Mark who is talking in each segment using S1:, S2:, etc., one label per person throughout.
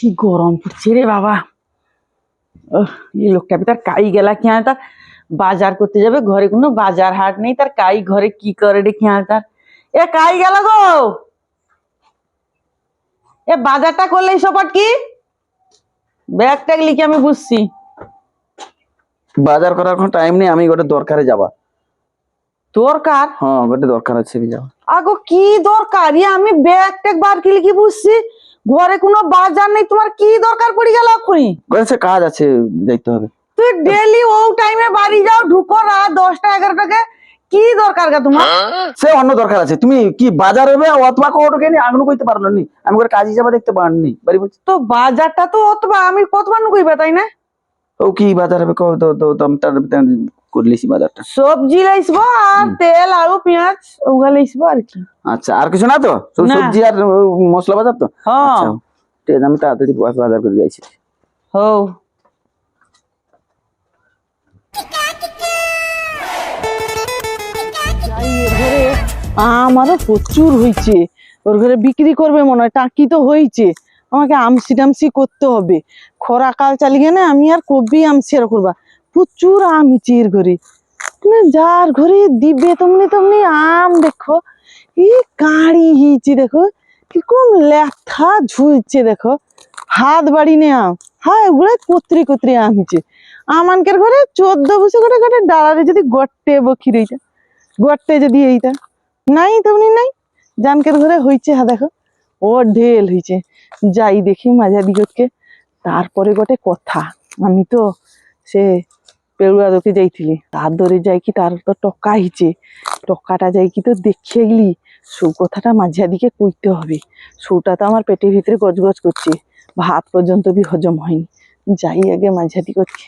S1: কি গরম পড়ছে রে বাবা। এই লোকটা তার কাই গেলা কি তার বাজার করতে যাবে ঘরে কোনো বাজার হাট নেই তার কাই ঘরে কি করে রে কি তার? এ কাই গেল গো? এ বাজারটা করলে সপাট কি? ব্যাগ ট্যাগ লিখে আমি বুঝছি।
S2: বাজার করার কোনো টাইম নেই আমি গোটে দরকারে যাবা।
S1: দরকার?
S2: হ্যাঁ গোটে দরকার আছে যাবা।
S1: আগো কি দরকার? আমি ব্যাগ ট্যাগ বার কি লিখে বুঝছি? ঘরে কোনো বাজার নেই তোমার কি দরকার পড়ে গেল এক্ষুনি?
S2: সে কাজ আছে যাইতে হবে।
S1: তুই ডেলি ও টাইমে বাড়ি যাও ঢুকো রাত দশটা এগারোটাকে। কি দরকার গা তোমার?
S2: সে অন্য দরকার আছে। তুমি কি বাজার হবে? অথবা কোটোকে নি আগুন কইতে পারল নি। আমি করে কাজে যাবা দেখতে পারিনি বাড়ি বলছি
S1: তো বাজারটা তো অতবা আমি কতবার কইবে তাই না?
S2: ও কি বাজার হবে কবে তো তো তার করলিছি বাজারটা।
S1: সবজি আর তেল আলু পেঁয়াজ ওগুলা আর কি।
S2: আচ্ছা আর কিছু না তো? সবজি আর মশলা বাজার তো? আচ্ছা ঠিক আছে আমি তাড়াতাড়ি বাজার করে যাইছি।
S1: হও। আমারও প্রচুর হয়েছে ওর ঘরে বিক্রি করবে মনে হয় টাকি তো হয়েছে আমাকে আমসি টামসি করতে হবে। খরা কাল চালিয়ে না আমি আর কবি আমসি আর করবা। প্রচুর আম এর ঘরে যার ঘরে দিবে তেমনি তেমনি আম দেখো। এই কাঁড়ি হয়েছে দেখো কীরকম লেথা ঝুলছে দেখো। হাত বাড়ি নে আম। হ্যাঁ ওগুলো কত্রি কত্রি আম হয়েছে আমানকের ঘরে চোদ্দ বছর করে করে ডালারে যদি গট্টে বখি রইতা গট্টে যদি এইটা। নাই তেমনি নাই। জানকের ঘরে হইছে হা দেখো ও ঢেল হইছে। যাই দেখি মাঝা দিগতকে তারপরে গোটে কথা। আমি তো সে পেড়ুয়া দোকে যাইছিলি। তার ধরে যাই কি তার তো টকা হইছে টকাটা যাই কি তো দেখিয়ে গেলি। সু কথাটা মাঝিয়া দিকে কইতে হবে। সুটা তো আমার পেটের ভিতরে গজগজ করছে। ভাত পর্যন্ত বি হজম হয়নি। যাই আগে মাঝাদি করছে।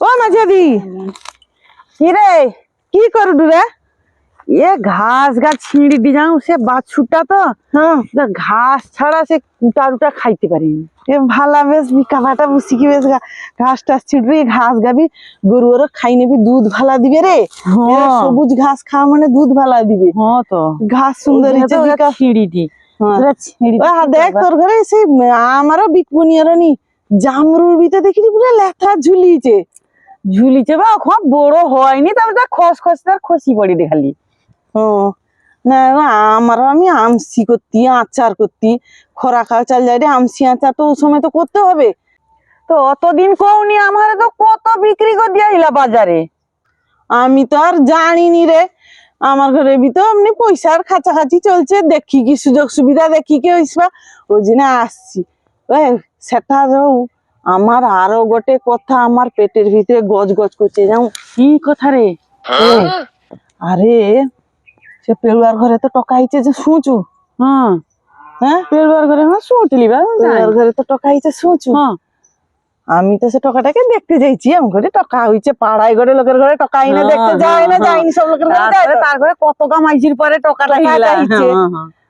S1: ও মাঝাদি কি রে কি করু রে? এ ঘাস গাছ ছিঁড়ি দি যাও সে বাছুরটা তো। হ্যাঁ। ঘাস ছাড়া সে কুটা টুটা খাইতে পারিনি এ ভালা বেশ বিকা ভাটা বুসি কি বেশ ঘাস টাস ছিড়বি ঘাস গাবি গরু ওরা খাই নেবি দুধ ভালা দিবে রে। এরা সবুজ ঘাস খাওয়া মানে দুধ ভালা দিবে।
S3: হ্যাঁ তো।
S1: ঘাস সুন্দর
S3: ছিঁড়ি দি।
S1: হ্যাঁ। দেখ তোর ঘরে সেই আমারও বিকবনি আর নি জামরুর ভিতরে দেখিলি পুরো লেথা ঝুলিয়েছে।
S3: ঝুলিছে বা খুব বড় হয়নি তারপরে খস খস তার খসি পড়ি দেখালি
S1: ও না আমারও আমি আমসি করতি আচার করতি খরা খাওয়া চাল যাই রে আমসি আচার তো ওই সময় তো করতে হবে।
S3: তো অতদিন কওনি আমার তো কত বিক্রি করে দিয়াইলা বাজারে?
S1: আমি তো আর জানিনি রে আমার ঘরে বি তো এমনি পয়সার খাচাখাচি চলছে দেখি কি সুযোগ সুবিধা দেখি কি হইসবা ওই জন্য আসছি। সেটা যাও আমার আরও গোটে কথা আমার পেটের ভিতরে গজ গজ করছে যাও
S3: কি কথা রে?
S1: আরে সে পেড়ুয়ার ঘরে তো টকা আইছে যে শুঁচু
S3: হ্যাঁ।
S1: হ্যাঁ?
S3: পেলবার করে হ্যাঁ বা
S1: পেড়ুয়ার ঘরে তো টকা আইছে শুঁচু
S3: হ্যাঁ।
S1: আমি তো সে টাকাটাকে দেখতে যাইছি আমি ঘরে টাকা হইছে পাড়ায় ঘরে লোকের ঘরে টাকা আইনে
S3: হ্যাঁ,
S1: দেখতে যায় না যায়নি সব লোকের ঘরে যায়
S3: তারপরে
S1: তো।
S3: তারপরে কত কামাইছির পরে টকাটা।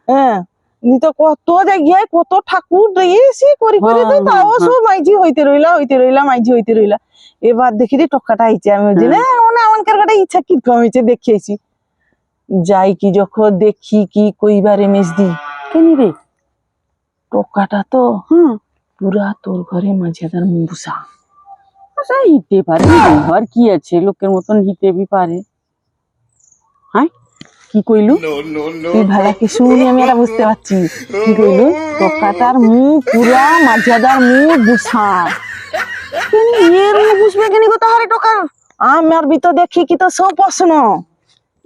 S3: হ্যাঁ,
S1: নি তো কত জায়গায় কত ঠাকুর রয়েছে করি করি তো তাও সব মাইজি হইতে রইলা হইতে রইলা মাইজি হইতে রইলা। এবার দেখি রে টকাটা আইছে আমি বলছি না মানে কাটা ইচ্ছা কীরকম হয়েছে দেখিয়েছি। যাই কি যখন দেখি কি কইবারে মেজ দি
S3: কেনি রে?
S1: টকাটা তো
S3: হ্যাঁ
S1: পুরা তোর ঘরে মাঝিয়াদার মুসা
S3: আচ্ছা হিতে পারে আর কি আছে? লোকের মতন হিতে বি পারে। হ্যাঁ কি কইলু?
S1: তুই ভালা কি শুনি আমি এটা বুঝতে পারছি। কি কইলু? টকাটার মুখ পুরা মাঝিয়াদার মুখ বুসা এর মুখ বুঝবে কেনি গো তাহারে টকার? আমার ভিতর দেখি কি তো সব প্রশ্ন।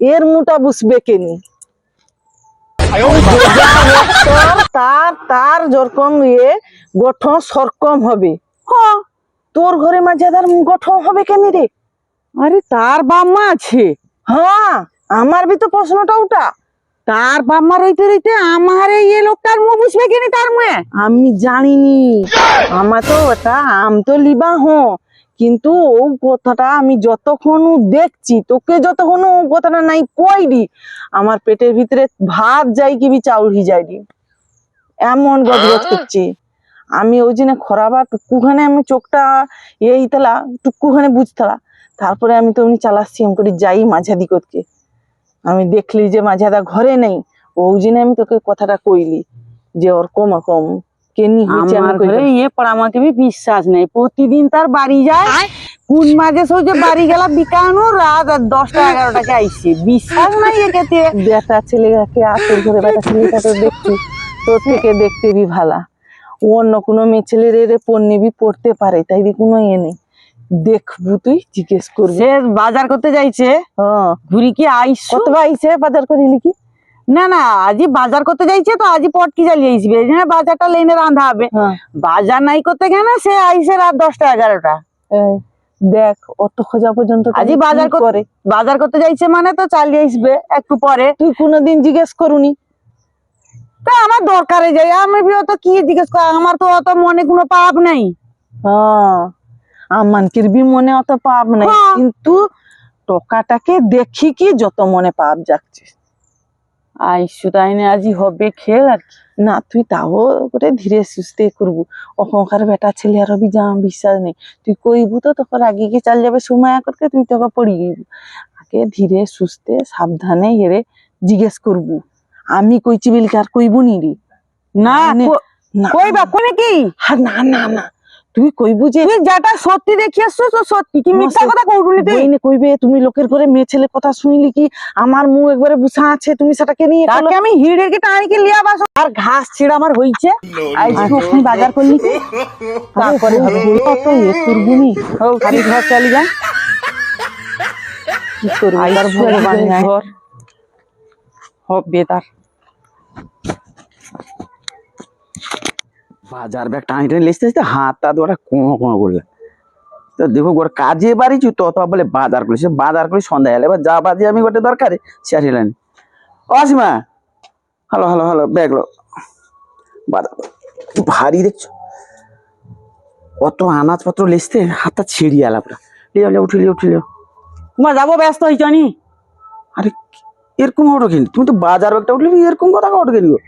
S1: এর মুটা বুঝবে কেনি তার তার ইয়ে গঠন সরকম হবে। হ্যাঁ তোর ঘরে মাঝিয়াদার মুখ গঠন হবে কেনি রে?
S3: আরে তার বাম্মা আছে।
S1: হ্যাঁ আমার বি তো প্রশ্নটা ওটা
S3: তার বাম্মা রইতে রইতে আমার এই লোকটার মুখ বুঝবে কেনি তার মুয়ে
S1: আমি জানিনি। আমার তো ওটা, আম তো লিবা হ কিন্তু ও কথাটা আমি যতক্ষণ দেখছি তোকে যতক্ষণ ও কথাটা নাই কইরি আমার পেটের ভিতরে ভাত যাই কি বি চাউল হি যাই এমন গজগজ করছে। আমি ওই জন্য খরাবা টুকুখানে আমি চোখটা এই তালা টুকুখানে বুঝতলা। তারপরে আমি তো এমনি চালাচ্ছি আমি করে যাই মাঝাদি করকে আমি দেখলি যে মাঝাদা ঘরে নেই ওই জন্য আমি তোকে কথাটা কইলি যে ওর কম কম। কেনি
S3: আমার ঘরে ইয়ে পর আমাকে বিশ্বাস নেই। প্রতিদিন তার বাড়ি যায়। কোন মাঝে যে বাড়ি গেলা বিকানো রাত আর দশটা এগারোটাকে আইসে। বিশ্বাস নাই একেতে
S1: বেটা ছেলেকে আসল করে বেটা ছেলেটা তো দেখছি। তোর থেকে দেখতে বি ভালা। অন্য কোনো মেয়ে ছেলের এরে পণ্যে বি পড়তে পারে তাই কোনো ইয়ে নেই। দেখব তুই জিজ্ঞেস করবি।
S3: বাজার করতে যাইছে।
S1: হ্যাঁ।
S3: ঘুরি কি আইসু?
S1: কত আইছে বাজার করিলি কি?
S3: না না আজি বাজার করতে যাইছে তো আজি পটকি এই জন্য বাজারটা লেনে রান্ধা হবে।
S1: হ্যাঁ।
S3: বাজার নাই করতে গেলে সে আইসে রাত দশটা এগারোটা।
S1: দেখ অত খোঁজা পর্যন্ত আଜି
S3: বাজার করে বাজার করতে যাইছে মানে তো চালিয়ে আসবে একটু পরে।
S1: তুই কোনোদিন জিজ্ঞেস করুনি?
S3: তা আমার দরকারে যাই আমি অত কি জিজ্ঞেস কর আমার তো অত মনে কোনো পাপ নাই।
S1: হ্যাঁ আমানকের বি মনে অত পাপ নাই
S3: হ্যাঁ।
S1: কিন্তু টকাটাকে দেখি কি যত মনে পাপ যাচ্ছে
S3: আইসু তাই না আজি হবে খেল আর
S1: না তুই তাও করে ধীরে সুস্থে করবু। অহংকার বেটা ছেলে আর বি যা বিশ্বাস নেই। তুই কইবু তো তখন আগে গিয়ে চাল যাবে সময় করতে তুই তোকে পড়ি গিয়ে আগে ধীরে সুস্থে সাবধানে হেরে জিজ্ঞেস করবু। আমি কইছি বলি আর কইবু নি রে?
S3: না কইবা কোনে কি?
S1: না না না। তুই কইবু যে
S3: তুই যেটা সত্যি দেখি আসছো তো সত্যি। কি মিথ্যা কথা কইবুনি তুই
S1: বইনে কইবে তুমি লোকের করে মেয়ে ছেলে কথা শুনলি কি? আমার মুখ একবারে বুসা আছে তুমি সেটাকে নিয়ে
S3: তাকে আমি হিড়ে কি টানি কি লিয়া বাস আর ঘাস ছিড়া আমার হইছে। আইসু ওখানে বাজার করলি কি?
S1: তারপরে হবে অত ইয়ে করবি নি
S3: হোক খালি ঘর চালি যা।
S1: কি করবি?
S3: আইসু
S1: ভগবান
S3: ঘর হবে তার।
S2: বাজার ব্যাগ টানি টানি লেসতে লেসতে হাত তা ওরা কোঁ কোঁ করলে। তো দেখো গোটা কাজে বাড়িছু, তত বলে বাজার করি সে বাজার করি সন্ধ্যা এলে। এবার যা বাজে আমি গোটে দরকারে আর হেলানি ও আসিমা হ্যালো হ্যালো হ্যালো ব্যাগ লো। বাজার ভারী দেখছ? অত আনাজপত্র লেসতে, হাতটা ছিঁড়িয়ে আলা পুরা। লিও লিও উঠি লিও উঠি লিও
S3: তোমার যাব ব্যস্ত হইছ নি?
S2: আরে, এরকম ওটো কেন? তুমি তো বাজার ব্যাগটা উঠলি, এরকম কথা ওটো কেন গো?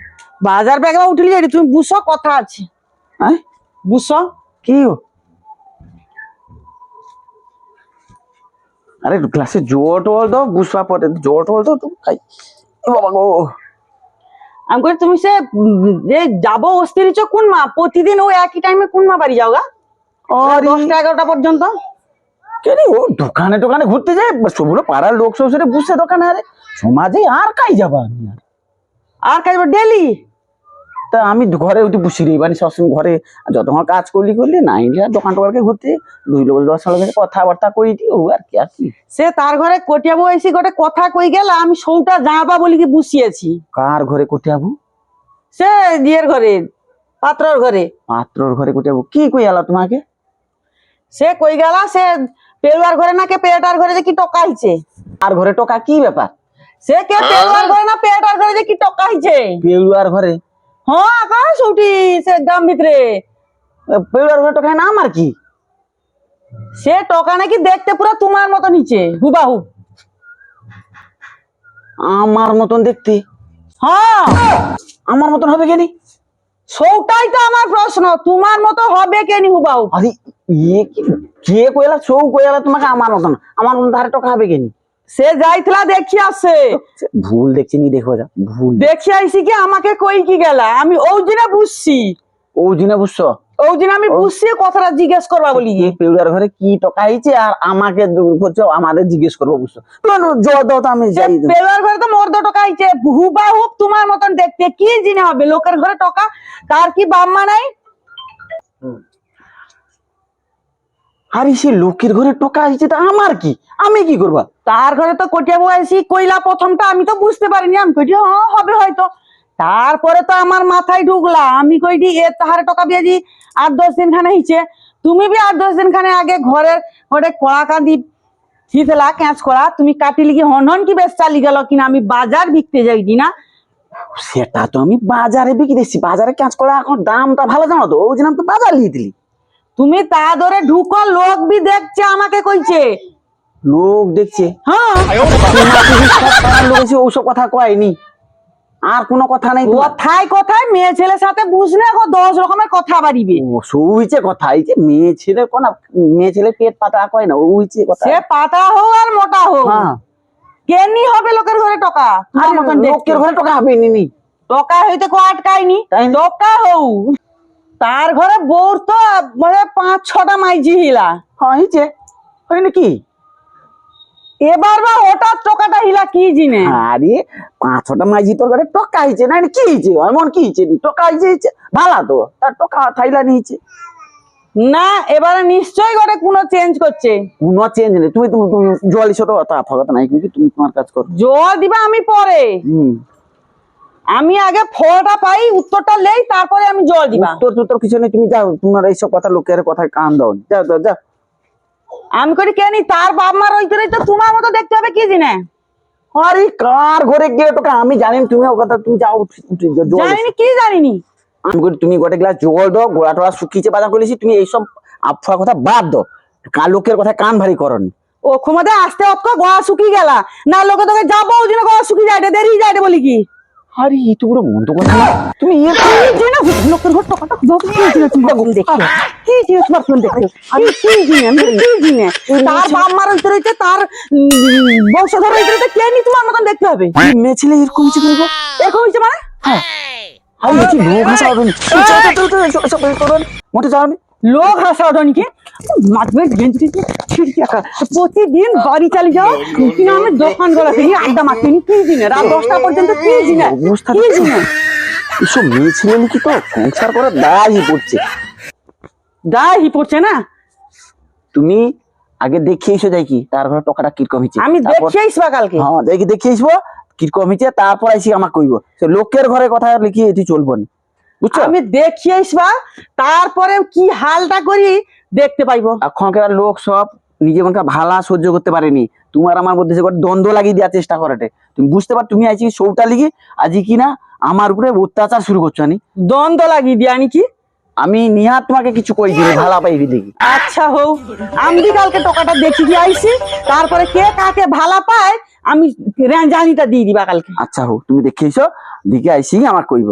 S3: বাজার ব্যাগ উঠলি যাই তুমি বুঝছ কথা আছে।
S2: হ্যাঁ?
S3: বুঝছ?
S2: কি আরে গ্লাসে জোর টল দাও বুসবা পরে জোর টল দাও তুমি খাই। এ বাবা গো।
S3: আমি কই তুমি সে যে যাব অস্থিরিচ কোন মা? প্রতিদিন ও একই টাইমে কোন মা বাড়ি যাও গা
S2: আরে।
S3: দশটা এগারোটা পর্যন্ত?
S2: কেন ও দোকানে দোকানে ঘুরতে যায়? সবগুলো পাড়ার লোক সব সেটা বুঝছে দোকানে আরে। সমাজে আর কাই যাবা আমি আর?
S3: আর কাজ ডেলি?
S2: তা আমি ঘরে উঠে বসি রে মানে সবসময় ঘরে যতক্ষণ কাজ করলি করলি নাই দোকান টোকানকে ঘুরতে দুই লোক দশ লোকের কথাবার্তা কই দি ও আর কি আর কি।
S3: সে তার ঘরে কটিয়াবো এসে গোটে কথা কই গেল আমি সৌটা জাঁপা বলি কি বুঝিয়েছি।
S2: কার ঘরে কোটে আবু
S3: সে দিয়ের ঘরে পাত্রর ঘরে।
S2: পাত্রর ঘরে কোটে আবু কি কই আলা তোমাকে?
S3: সে কই গেল সে পেলুয়ার ঘরে না কে পেটার ঘরে যে কি টকাইছে?
S2: আর ঘরে টোকা? কি ব্যাপার?
S3: সে কে পেলুয়ার ঘরে না পেটার ঘরে যে কি টকাইছে?
S2: পেড়ুয়ার ঘরে?
S3: হ্যাঁ সে গ্রাম ভিতরে।
S2: পেড়ুয়ার ঘরে টোকায় না আমার কি?
S3: সে টকা নাকি দেখতে পুরো তোমার মতো নিচে, হুবাহু।
S2: আমার মতন দেখতে?
S3: হ্যাঁ
S2: আমার মতন হবে কেনি?
S3: সৌটাই তো আমার প্রশ্ন, তোমার মতো হবে কেনি হুবাহু?
S2: আরে ইয়ে কি কইলা? চৌ কইলা তোমাকে আমার মতন? আমার মতন ধারে টোকা হবে কেনি?
S3: সে যাইতলা দেখি আসছে
S2: সে ভুল দেখছি নি দেখো যা ভুল।
S3: দেখি আইসি কি আমাকে কই কি গেলা? আমি ওই দিনে বুঝছি।
S2: ও জিনে বুঝছ?
S3: ওই দিন আমি বুঝছি কথাটা জিজ্ঞেস করবা বলি।
S2: কি পেড়ুয়ার ঘরে কি টোকা হয়েছে আর আমাকে বলছো আমাদের জিজ্ঞেস করব বুঝছ। না, জল দাও তো আমি যাই।
S3: পেলার ঘরে তো মর্দ টকা আইছে। হুবা হুব তোমার মতন দেখতে। কি জিনে হবে? লোকের ঘরে টকা? তার কি বাম্মা নাই?
S2: আরে সে লোকের ঘরে টোকা হয়েছে তা আমার কি? আমি কি করবা?
S3: তার ঘরে তো কটিয়া বয়সি কইলা প্রথমটা আমি তো বুঝতে পারিনি। আমি কইটি হ্যাঁ হবে হয়তো। তারপরে তো আমার মাথায় ঢুকলা। আমি কইটি এ তাহারে টাকা বিয়াজি আট দশ দিন খানে হইছে তুমি বি আট দশ দিন খানে আগে ঘরের গোটে কড়া কাঁদি হিতলা ক্যাঁচ করা তুমি কাটি লিখি হন হন কি বেশ চালি গেল কিনা? আমি বাজার বিকতে যাইনি না?
S2: সেটা তো আমি বাজারে বিক্রি দিচ্ছি বাজারে ক্যাঁচ করা এখন দামটা ভালো জানো তো? ওই জন্য আমি তো বাজার নিয়ে দিলি।
S3: তুমি তা ধরে ঢুকো লোক বি দেখছে আমাকে কইছে।
S2: লোক দেখছে?
S3: হ্যাঁ।
S2: ওসব কথা কয়নি? আর কোনো কথা নেই
S3: কথায় কথায় মেয়ে ছেলের সাথে বুঝলে এখন দশ রকমের কথা বাড়িবে।
S2: সৌইছে কথা এই যে মেয়ে ছেলে কোন মেয়ে ছেলে পেট পাতা কয় না ওইছে কথা।
S3: সে পাতা হোক আর মোটা হোক।
S2: হ্যাঁ।
S3: কেনি হবে লোকের ঘরে টাকা?
S2: আরে
S3: মতন
S2: লোকের ঘরে টাকা হবে নি
S3: টকা হইতে কো আটকায়নি? টকা হউ তার ঘরে বউর তো মানে পাঁচ ছটা মাইজি হিলা।
S2: হয়েছে হয় নাকি?
S3: এবার বা হঠাৎ টকাটা হিলা কি জিনে?
S2: আরে পাঁচ ছটা মাইজি তোর ঘরে টকা হয়েছে না? কি হয়েছে এমন কি হয়েছে নি? টকা হয়েছে ভালো তো তার টকা থাইলা নিয়েছে
S3: না এবারে নিশ্চয়ই গোটে কোনো চেঞ্জ করছে।
S2: কোনো চেঞ্জ নেই। তুমি তুমি জল এসো তো অত নাই কিন্তু তুমি তোমার কাজ করো।
S3: জল দিবা আমি পরে।
S2: হুম।
S3: আমি আগে ফলটা পাই উত্তরটা লেই তারপরে আমি জল দিবা।
S2: তোর তোর কিছু নেই তুমি যাও তোমার এইসব কথা লোকের কথায় কান দাও। যাও যাও যাও।
S3: আমি করি কেনি তার বাপ মার ওই তো তোমার মতো দেখতে হবে কি জিনে?
S2: আরে কার ঘরে গিয়ে তোকে আমি জানি তুমি ও কথা তুমি যাও।
S3: জানিনি কি জানিনি?
S2: আমি করি তুমি গোটে গ্লাস জল দাও গোড়া টোড়া শুকিয়েছে বাজার করেছি তুমি এইসব আফা কথা বাদ দাও। কার লোকের কথা কান ভারী করনি?
S3: ও ক্ষমতা আসতে অত গলা শুকিয়ে গেলা। না লোকে তোকে যাব ওই জন্য গলা শুকিয়ে যায় দেরি যায় বলি কি?
S2: আরে এই তো পুরো মন্দ কথা তুমি ইয়ে
S3: যে না, লোকের ঘর টাকাটা বাবু কি তোমার ঘুম দেখি কি জিনে তোমার ঘুম দেখি আমি কি জিনে আমি কি জিনে তার বাপ মার বংশধর কে নি তোমার মতন দেখতে হবে
S2: মেয়ে ছেলে এরকম গো?
S3: মানে
S2: আমি লোক হাসা হবে না। মোটে যাও
S3: লোক হাসা প্রতিদিন বাড়ি চালিয়ে যাও কিনা আমি দোকান গলা থেকে আড্ডা মারতে নি কি দিনে রাত দশটা পর্যন্ত কি দিনে
S2: অবস্থা?
S3: কি দিনে
S2: এসব মেয়ে নাকি তো সংসার করে দায়ী পড়ছে।
S3: দাহি পড়ছে না?
S2: তুমি আগে দেখিয়ে এসো যাই কি তারপরে টাকাটা কীরকম হচ্ছে
S3: আমি দেখে আসবা কালকে।
S2: হ্যাঁ দেখি দেখিয়ে আসব কীরকম হচ্ছে তারপর আইসি আমার কইব। সে লোকের ঘরে কথা লিখিয়ে এটি চলবো না। বুঝছ?
S3: আমি দেখে আসবা তারপরে কি হালটা করি দেখতে পাইবো।
S2: এখনকার লোক সব নিজে মনকে ভালা সহ্য করতে পারেনি। তোমার আমার মধ্যে সে দ্বন্দ্ব লাগিয়ে দেওয়ার চেষ্টা করাটে। তুমি বুঝতে পার তুমি আজকে সৌটা লিগে আজকে কি না আমার উপরে অত্যাচার শুরু করছ আনি।
S3: দ্বন্দ্ব লাগিয়ে দিয়ে আনি কি?
S2: আমি নিহাত তোমাকে কিছু কই দিই ভালা পাইবি দেখি।
S3: আচ্ছা হোক আমি কালকে টাকাটা দেখি দিয়ে আইসি তারপরে কে কাকে ভালা পায় আমি জানিটা দিয়ে দিবা কালকে।
S2: আচ্ছা হোক তুমি দেখে এসো দিকে আইসি আমার কইব।